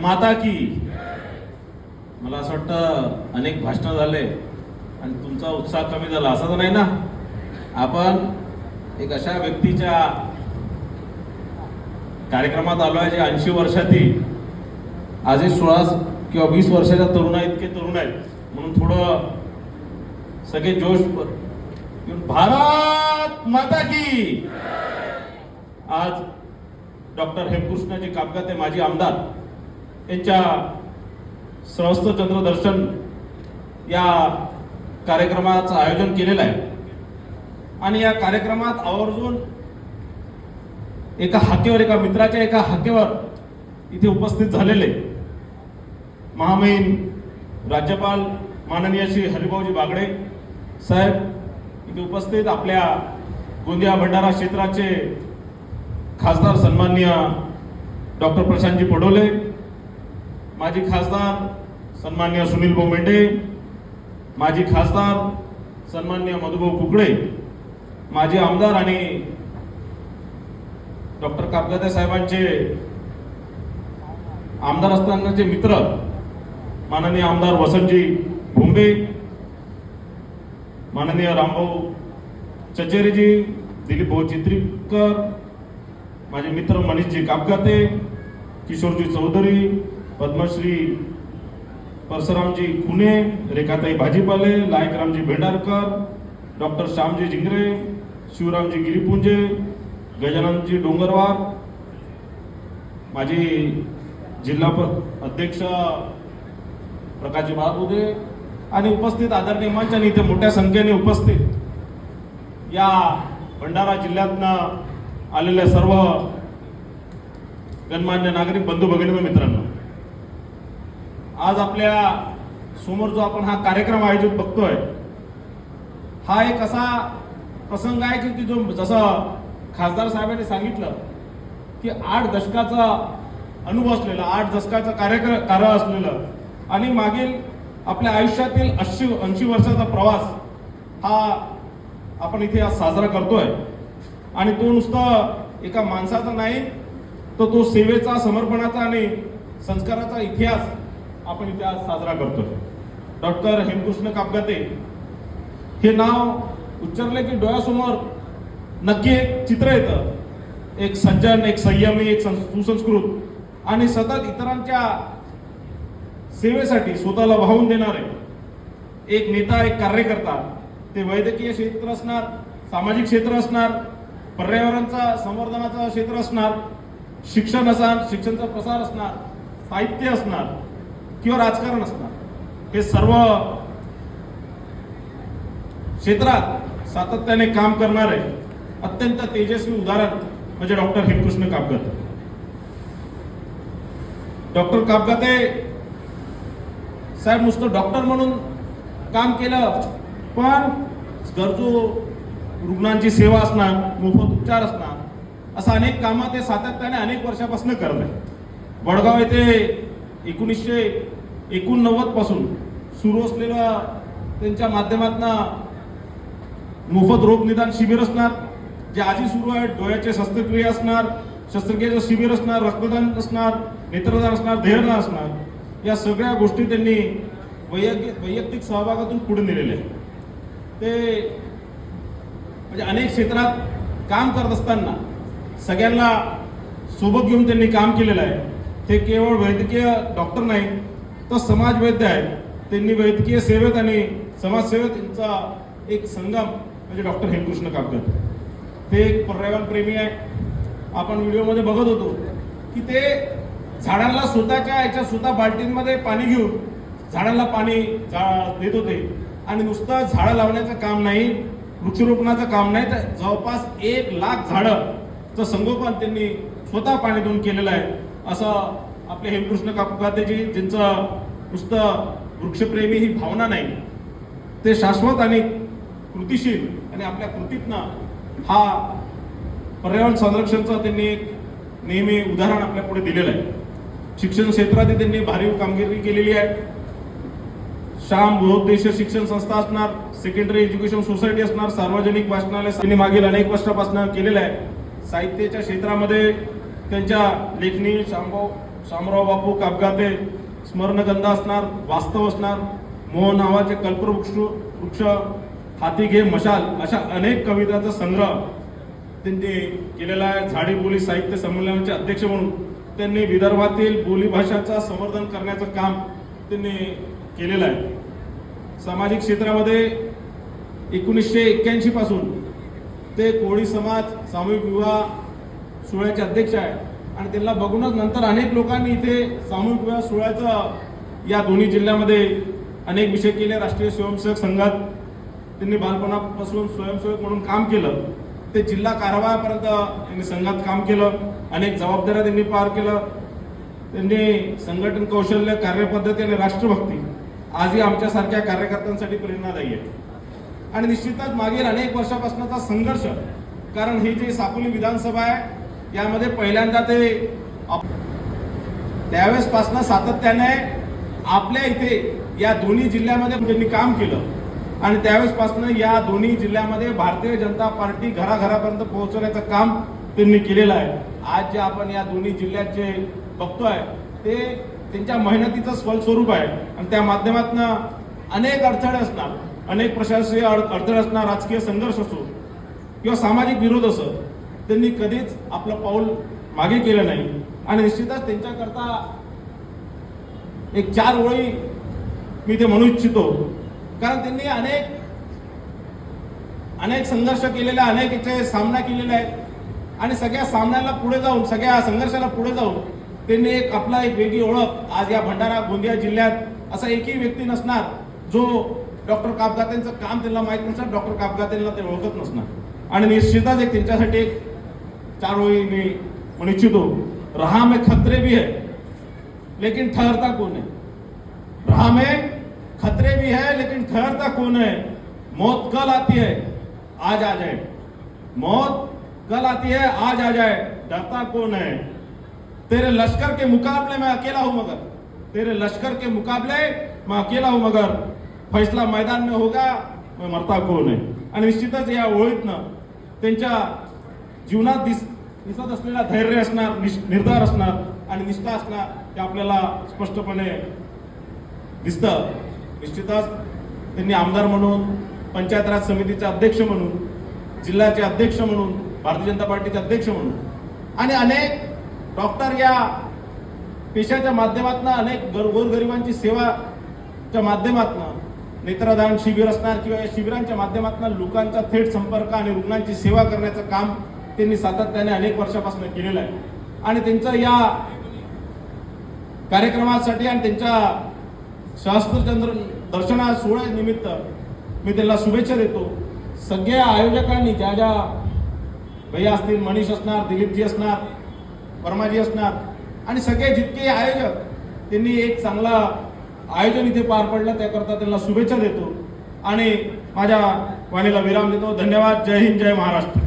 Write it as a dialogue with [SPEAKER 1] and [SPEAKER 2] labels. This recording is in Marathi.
[SPEAKER 1] माता की। मला असं वाटतं अनेक भाषणं झाले आणि तुमचा उत्साह कमी झाला. असं तर नाही ना? आपण एक अशा व्यक्तीच्या कार्यक्रमात आलो आहे जे ऐंशी वर्षातील आजही सोळा किंवा वीस वर्षाच्या तरुणा इतके तरुण आहेत. म्हणून थोडं सगळे जोश येऊन भारत माता की। आज डॉक्टर हेमकृष्णाजी कापकाते माजी आमदार. यांच्या सहस्त चंद्रदर्शन या कार्यक्रमाचं आयोजन केलेलं आहे. आणि या कार्यक्रमात आवर्जून एका हाकेवर एका मित्राच्या एका हाकेवर इथे उपस्थित झालेले महामहिम राज्यपाल माननीय श्री हरिभाऊजी बागडे साहेब इथे उपस्थित आपल्या गोंदिया भंडारा क्षेत्राचे खासदार सन्माननीय डॉक्टर प्रशांतजी पडोले माजी खासदार सन्मान्य सुनील भाऊ मेंढे माजी खासदार सन्मान्य मधुभाऊ कुकडे माजी आमदार आणि डॉक्टर कापगाते साहेबांचे आमदार असतानाचे मित्र माननीय आमदार वसंतजी भुंबे माननीय रामभाऊ चचेरीजी दिलीप भाऊ चित्रीकर माझे मित्र मनीषजी कापगाते किशोरजी चौधरी पद्मश्री परशुरामजी खुने रेखाताई भाजीपाले लायकरामजी भेंडारकर डॉक्टर श्यामजी जिंगरे शिवरामजी गिरीपुंजे गजाननजी डोंगरवार माझी जिल्हा अध्यक्ष प्रकाशजी बाबुदे आणि उपस्थित आदरणीय मंच आणि इथे मोठ्या संख्येने उपस्थित या भंडारा जिल्ह्यातनं आलेल्या सर्व गणमान्य नागरिक बंधू भगिनी मित्रांनो. आज आपल्यासमोर जो आपण हा कार्यक्रम आयोजित बघतोय हा एक असा प्रसंग आहे की जो जसं खासदार साहेबांनी सांगितलं की आठ दशकाचा अनुभव असलेला आठ दशकाचा कार्यक्रम कार्य असलेलं आणि मागील आपल्या आयुष्यातील ऐंशी ऐंशी वर्षाचा प्रवास हा आपण इथे आज साजरा करतोय. आणि तो नुसतं एका माणसाचा नाही तर तो सेवेचा समर्पणाचा आणि संस्काराचा इतिहास आपण इथे आज साजरा करतोय. डॉक्टर हेमकृष्ण कापगाते. हे नाव उच्चारले की डोळ्यासमोर नक्की एक चित्र येतं. एक सज्जन एक संयमी एक सं- सुसंस्कृत. आणि सतत इतरांच्या सेवेसाठी स्वतःला वाहून देणारे एक नेता एक कार्यकर्ता ते वैद्यकीय क्षेत्र असणार सामाजिक क्षेत्र असणार पर्यावरणचा संवर्धनाचं क्षेत्र असणार शिक्षण असणार शिक्षणचा प्रसार असणार साहित्य असणार किंवा राजकारण असणार. हे सर्व क्षेत्रात सातत्याने काम करणारे अत्यंत तेजस्वी उदाहरण म्हणजे डॉक्टर हेमकृष्ण कापगत. डॉक्टर कापगाते साहेब नुसतं डॉक्टर म्हणून काम केलं पण गरजू रुग्णांची सेवा असणार मोफत उपचार असणार असं अनेक कामं ते सातत्याने अनेक वर्षापासून करत आहे वडगाव येथे एकोणीसशे एकोणनव्वदपासून सुरू असलेल्या त्यांच्या माध्यमातून मोफत रोग निदान शिबिर असणार जे आधी सुरू आहे. डोळ्याचे शस्त्रक्रिया असणार शस्त्रक्रियेचं शिबिर असणार रक्तदान असणार नेत्रदान असणार देहदान असणार या सगळ्या गोष्टी त्यांनी वैयक्तिक वैयक्तिक सहभागातून पुढे नेलेले आहे ते म्हणजे अनेक क्षेत्रात काम करत असताना सगळ्यांना सोबत घेऊन त्यांनी काम केलेलं आहे. हे केवळ वैद्यकीय डॉक्टर नाही तर समाज वैद्य आहेत त्यांनी वैद्यकीय सेवेत आणि समाजसेवेत यांचा एक संगम म्हणजे डॉक्टर हेमकृष्ण कापकर ते एक पर्यावरण प्रेमी आहे. आपण व्हिडिओमध्ये बघत होतो की ते झाडांना स्वतःच्या याच्या स्वतः बाल्टींमध्ये पाणी घेऊन झाडांना पाणी देत होते. आणि नुसतं झाडं लावण्याचं काम नाही वृक्षरोपणाचं काम नाही तर जवळपास एक लाख झाडं संगोपन त्यांनी स्वतः पाणी देऊन केलेलं आहे. असं आपले हेमकृष्ण काकुकातेजी ज्यांचं नुसतं वृक्षप्रेमी ही भावना नाही ते शाश्वत आणि कृतिशील आणि आपल्या कृतीतनं हा पर्यावरण संरक्षणचं त्यांनी एक नेहमी उदाहरण आपल्या पुढे दिलेलं आहे. शिक्षण क्षेत्रातही त्यांनी भारी कामगिरी केलेली आहे. श्याम बहुउद्देशीय शिक्षण संस्था असणार सेकंडरी एज्युकेशन सोसायटी असणार सार्वजनिक वाचनालय त्यांनी मागील अनेक वर्षापासून केलेलं आहे. साहित्याच्या क्षेत्रामध्ये त्यांच्या लेखणी शांभाऊ शामराव बापू कापगाते स्मरणगंधा असणार वास्तव असणार मोह नावाचे कल्पवृक्ष वृक्ष हाती घे मशाल अशा अनेक कवितांचा संग्रह त्यांनी केलेला आहे. झाडे बोली साहित्य संमेलनाचे अध्यक्ष म्हणून त्यांनी विदर्भातील बोलीभाषाचा संवर्धन करण्याचं काम त्यांनी केलेलं आहे. सामाजिक क्षेत्रामध्ये एकोणीसशे एक्क्याऐंशी पासून ते कोळी समाज सामूहिक विवाह सोहळ्याचे अध्यक्ष आहे आणि त्यांना बघूनच नंतर अनेक लोकांनी इथे सामूहिक विवाह सोहळ्याचं या दोन्ही जिल्ह्यामध्ये अनेक विषय केले. राष्ट्रीय स्वयंसेवक संघात त्यांनी बालपणापासून स्वयंसेवक म्हणून काम केलं. ते जिल्हा कारवायापर्यंत त्यांनी संघात काम केलं. अनेक जबाबदाऱ्या त्यांनी पार केलं. त्यांनी संघटन कौशल्य कार्यपद्धती आणि राष्ट्रभक्ती आजही आमच्यासारख्या कार्यकर्त्यांसाठी प्रेरणादायी आहे आणि निश्चितच मागील अनेक वर्षापासूनचा संघर्ष कारण ही जी साकोली विधानसभा आहे यामध्ये पहिल्यांदा ते त्यावेळेसपासून सातत्याने आपल्या इथे या दोन्ही जिल्ह्यामध्ये म्हणजे त्यांनी काम केलं. आणि त्यावेळेसपासून या दोन्ही जिल्ह्यामध्ये भारतीय जनता पार्टी घराघरापर्यंत पोहोचवण्याचं काम त्यांनी केलेलं आहे. आज जे आपण या दोन्ही जिल्ह्यात जे बघतोय ते त्यांच्या मेहनतीचं फलस्वरूप आहे. आणि त्या माध्यमातून अनेक अडथळे असणार अनेक प्रशासकीय अडथळे असणार राजकीय संघर्ष असो किंवा सामाजिक विरोध असो त्यांनी कधीच आपलं पाऊल मागे केलं नाही. आणि निश्चितच त्यांच्याकरता एक चार ओळी मी ते म्हणू इच्छितो. कारण त्यांनी अनेक अनेक संघर्ष केलेले अनेक याचे सामना केलेला आहे आणि सगळ्या सामन्याला पुढे जाऊन सगळ्या संघर्षाला पुढे जाऊन त्यांनी एक आपला एक वेगळी ओळख आज या भंडारा गोंदिया जिल्ह्यात असा एकही व्यक्ती नसणार जो डॉक्टर कापगातेंचं काम त्यांना माहीत नसणार डॉक्टर कापगातेंना ते ओळखत नसणार. आणि निश्चितच एक त्यांच्यासाठी एक चार ओळी मी म्हणू इच्छितो रहा में खतरे भी है लेकिन ठहरता कौन है? राह में खतरे भी है लेकिन ठहरता कौन है? मौत कल आती है आज आ जाए। मौत कल आती है आज आ जाए। डरता कौन है? तेरे लश्कर के मुकाबले में अकेला हूं मगर। तेरे लश्कर के मुकाबले मैं अकेला हूं मगर। फैसला मैदान में होगा मैं मरता कौन है? आणि निश्चितच या ओळीतनं त्यांच्या जीवनात दिस दिसत असलेला धैर्य असणार निश- निर्धार असणार आणि निष्ठा असणार हे आपल्याला स्पष्टपणे दिसतं. निश्चितच त्यांनी आमदार म्हणून पंचायत राज समितीचे अध्यक्ष म्हणून जिल्ह्याचे अध्यक्ष म्हणून भारतीय जनता पार्टीचे अध्यक्ष म्हणून आणि अनेक डॉक्टर या पेशाच्या माध्यमातून अनेक गर गोरगरिबांची सेवाच्या माध्यमातून नेत्रदान शिबिर असणार किंवा या शिबिरांच्या माध्यमातून लोकांचा थेट संपर्क आणि रुग्णांची सेवा करण्याचं काम त्यांनी सातत्याने अनेक वर्षापासून केलेलं आहे. आणि त्यांचं या कार्यक्रमासाठी आणि त्यांच्या शास्त्रचंद्र दर्शना सोहळ्यानिमित्त मी त्यांना शुभेच्छा देतो. सगळ्या आयोजकांनी ज्या ज्या भैया असतील मनीष असणार दिलीपजी असणार वर्माजी असणार आणि सगळे जितके आयोजक त्यांनी एक चांगला आयोजन इथे पार पडलं त्याकरता त्यांना शुभेच्छा देतो. आणि माझ्या वाणीला विराम देतो. धन्यवाद. जय हिंद जय महाराष्ट्र.